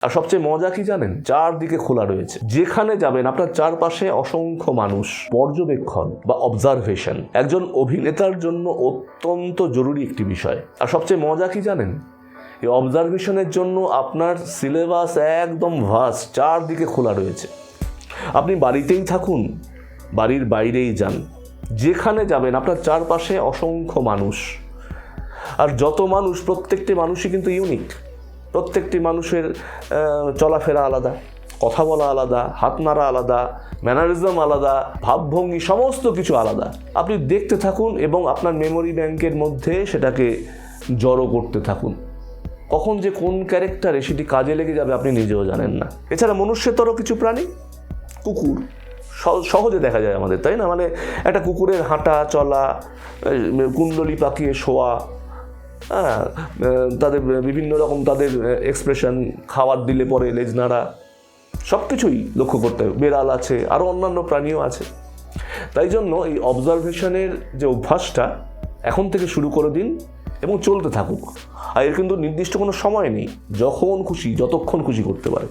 আর সবচেয়ে মজা কি জানেন? চারদিকে খোলা রয়েছে। যেখানে যাবেন আপনার চারপাশে অসংখ্য মানুষ, পর্যবেক্ষণ বা অবজারভেশন একজন অভিনেতার জন্য অত্যন্ত জরুরি একটি বিষয়। আর সবচেয়ে মজা কি জানেন? এই অবজারভেশনের জন্য আপনার সিলেবাস একদম ভাস চারদিকে খোলা রয়েছে। আপনি বাড়িতেই থাকুন, বাড়ির বাইরেই যান। যেখানে যাবেন আপনার চারপাশে অসংখ্য মানুষ। আর যত মানুষ, প্রত্যেকটি মানুষই কিন্তু ইউনিক প্রত্যেকটি মানুষের চলাফেরা আলাদা কথা বলা আলাদা হাত নাড়া আলাদা ম্যানারিজম আলাদা ভাবভঙ্গি সমস্ত কিছু আলাদা। আপনি দেখতে থাকুন এবং আপনার মেমোরি ব্যাংকের মধ্যে সেটাকে জড়ো করতে থাকুন। কখন যে কোন ক্যারেক্টারে সেটি কাজে লেগে যাবে আপনি নিজেও জানেন না। এছাড়া মনুষ্যতরও কিছু প্রাণী? কুকুর। সহ- সহজে দেখা যায় আমাদের তাই না? মানে একটা কুকুরের হাঁটা চলা কুণ্ডলি পাকিয়ে শোয়া হ্যাঁ তাদের বিভিন্ন রকম তাদের এক্সপ্রেশন খাবার দিলে পরে লেজ নাড়া সব কিছুই লক্ষ্য করতে হবে। বেড়াল আছে আরও অন্যান্য প্রাণীও আছে। তাই জন্য এই অবজারভেশনের যে অভ্যাসটা এখন থেকে শুরু করে দিন এবং চলতে থাকুক। আর এর কিন্তু নির্দিষ্ট কোনো সময় নেই, যখন খুশি, যতক্ষণ খুশি করতে পারে।